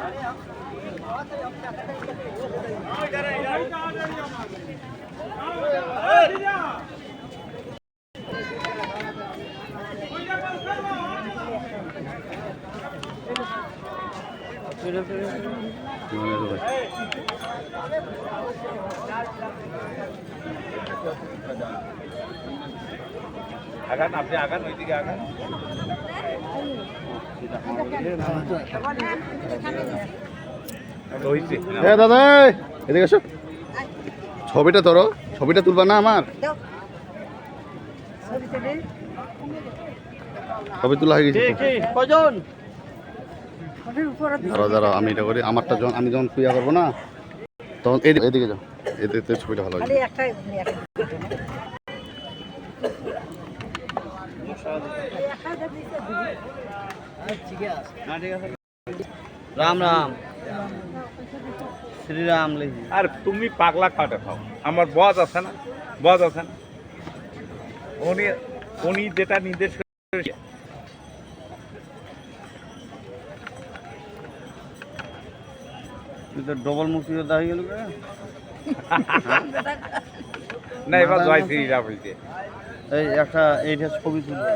아니요. আগান আপনি আগান ওইদিকে আগান। হ্যাঁ দাদা এদিকে এসো। ছবিটা ধরো ছবিটা তুলবা না আমার? ছবি তোলা হয়ে গেছে কজন? দাঁড়াও দাঁড়াও আমি এটা করি আমারটা যখন আমি যখন পূজা করব না তখন এদিকে এদিকে যাও। এদিকে ছবিটা ভালো হবে রাম রাম। শ্রীরাম আর তুমি পাগলা কাটে খাও। আমার বজ আছে না? বজ আছে না? উনি উনি যেটা নির্দেশ করে তুই তো ডবল মুক্তিযোদ্ধা হয়ে গেল না এবার জয় শ্রীরাম বলছে। এই একটা এইটা ছবি তুলবে।